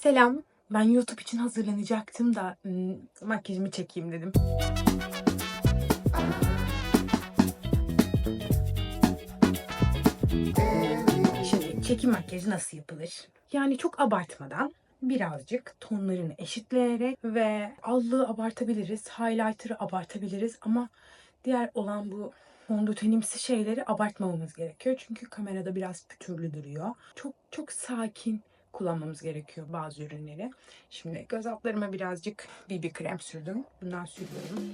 Selam. Ben YouTube için hazırlanacaktım da hmm, makyajımı çekeyim dedim. Şimdi çekim makyajı nasıl yapılır? Yani çok abartmadan birazcık tonlarını eşitleyerek ve allığı abartabiliriz, highlighter'ı abartabiliriz ama diğer olan bu fondötenimsi şeyleri abartmamamız gerekiyor. Çünkü kamerada biraz pütürlü duruyor. Çok çok sakin kullanmamız gerekiyor bazı ürünleri. Şimdi göz altlarıma birazcık BB krem sürdüm. Bundan sürüyorum.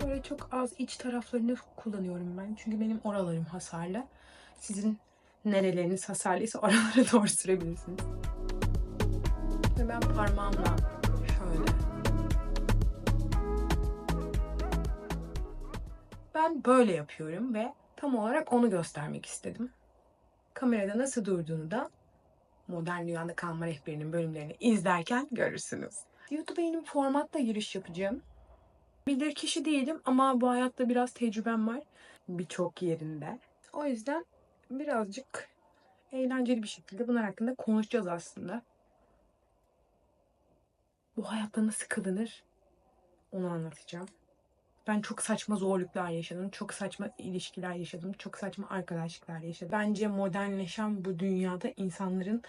Şöyle çok az iç taraflarını kullanıyorum ben. Çünkü benim oralarım hasarlı. Sizin nereleriniz hasarlıysa oralara doğru sürebilirsiniz. Ve ben parmağımla şöyle Ben böyle yapıyorum ve tam olarak onu göstermek istedim. Kamerada nasıl durduğunu da Modern Dünyada Kalma Rehberi'nin bölümlerini izlerken görürsünüz. YouTube'a yeni bir formatla giriş yapacağım. Bilir kişi değilim ama bu hayatta biraz tecrübem var. Birçok yerinde. O yüzden birazcık eğlenceli bir şekilde bunlar hakkında konuşacağız aslında. Bu hayatta nasıl kılınır onu anlatacağım. Ben çok saçma zorluklar yaşadım. Çok saçma ilişkiler yaşadım. Çok saçma arkadaşlıklar yaşadım. Bence modernleşen bu dünyada insanların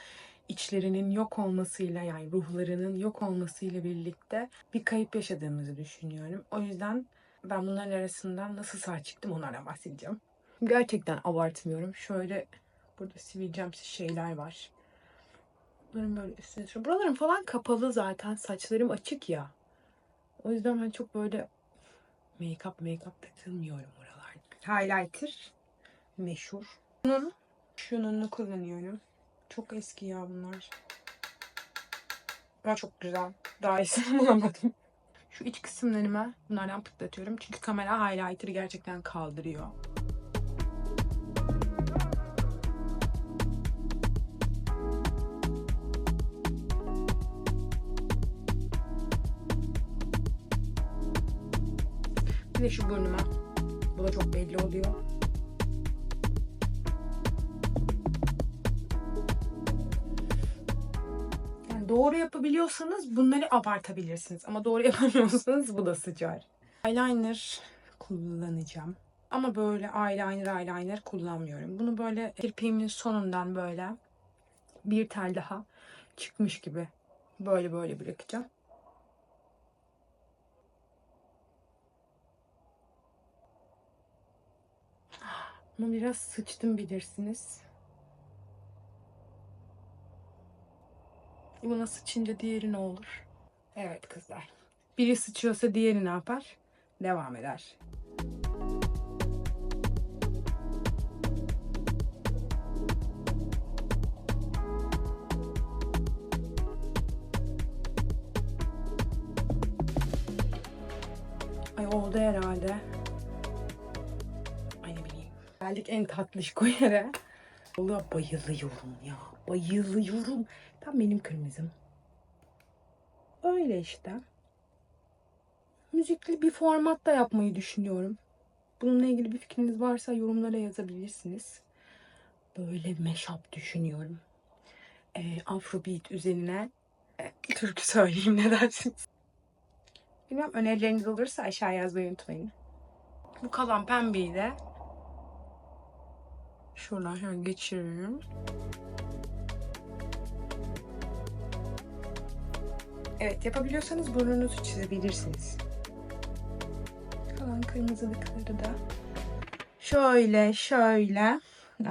içlerinin yok olmasıyla yani ruhlarının yok olmasıyla birlikte bir kayıp yaşadığımızı düşünüyorum. O yüzden ben bunların arasından nasıl sağ çıktım onlardan bahsedeceğim. Gerçekten abartmıyorum. Şöyle burada sivilcemsi şeyler var. Bunların böyle üstüne. Buralarım falan kapalı zaten. Saçlarım açık ya. O yüzden ben çok böyle Make-up make-up takılmıyorum oralarda. Highlighter meşhur. Bunun şununu kullanıyorum. Çok eski ya bunlar. Ama çok güzel. Daha iyisini bulamadım. Şu iç kısımlarıma bunlardan pıtlatıyorum. Çünkü kamera highlighter'ı gerçekten kaldırıyor. Bir şu burnuma. Bu da çok belli oluyor. Yani doğru yapabiliyorsanız bunları abartabilirsiniz. Ama doğru yapamıyorsanız bu da sıçar. Eyeliner kullanacağım. Ama böyle eyeliner eyeliner kullanmıyorum. Bunu böyle kirpiğimin sonundan böyle bir tel daha çıkmış gibi böyle böyle bırakacağım. Ama biraz sıçtım bilirsiniz. Buna sıçınca diğeri ne olur? Evet kızlar. Biri sıçıyorsa diğeri ne yapar? Devam eder. Ay oldu herhalde. Geldik en tatlış yere. Valla bayılıyorum ya. Bayılıyorum. Tam benim kırmızım. Öyle işte. Müzikli bir formatta yapmayı düşünüyorum. Bununla ilgili bir fikriniz varsa yorumlara yazabilirsiniz. Böyle mashup düşünüyorum. Ee, Afrobeat üzerine e, türkü söyleyeyim ne dersiniz? Bilmem önerileriniz olursa aşağı yazmayı unutmayın. Bu kalan pembeyi de şuradan şöyle geçiriyorum. Evet yapabiliyorsanız burnunuzu çizebilirsiniz. Kalan kırmızılıkları da şöyle şöyle.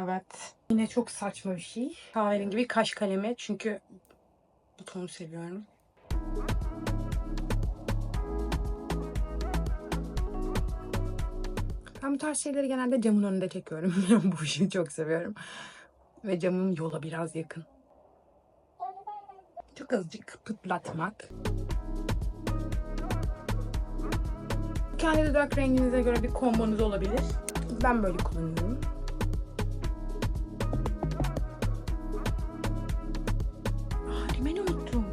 Evet. Yine çok saçma bir şey. Kahverengi bir kaş kalemi çünkü bu tonu seviyorum. Ben bu tarz şeyleri genelde camın önünde çekiyorum. bu işi çok seviyorum. Ve camım yola biraz yakın. Çok azıcık pıtlatmak. Kendi dudak renginize göre bir kombonuz olabilir. Ben böyle kullanıyorum. Aa, rimeli unuttum.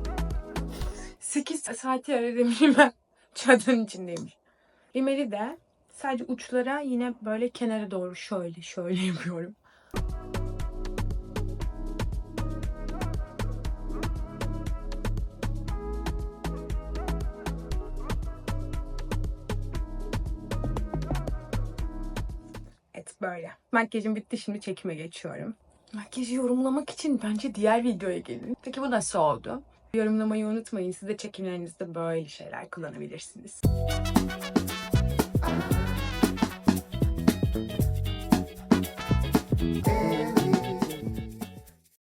8 saati aradım rimel. Çadırın içindeymiş. Rimeli de Sadece uçlara yine böyle kenara doğru şöyle şöyle yapıyorum. Evet böyle. Makyajım bitti şimdi çekime geçiyorum. Makyajı yorumlamak için bence diğer videoya gelin. Peki bu nasıl oldu? Yorumlamayı unutmayın. Siz de çekimlerinizde böyle şeyler kullanabilirsiniz. Every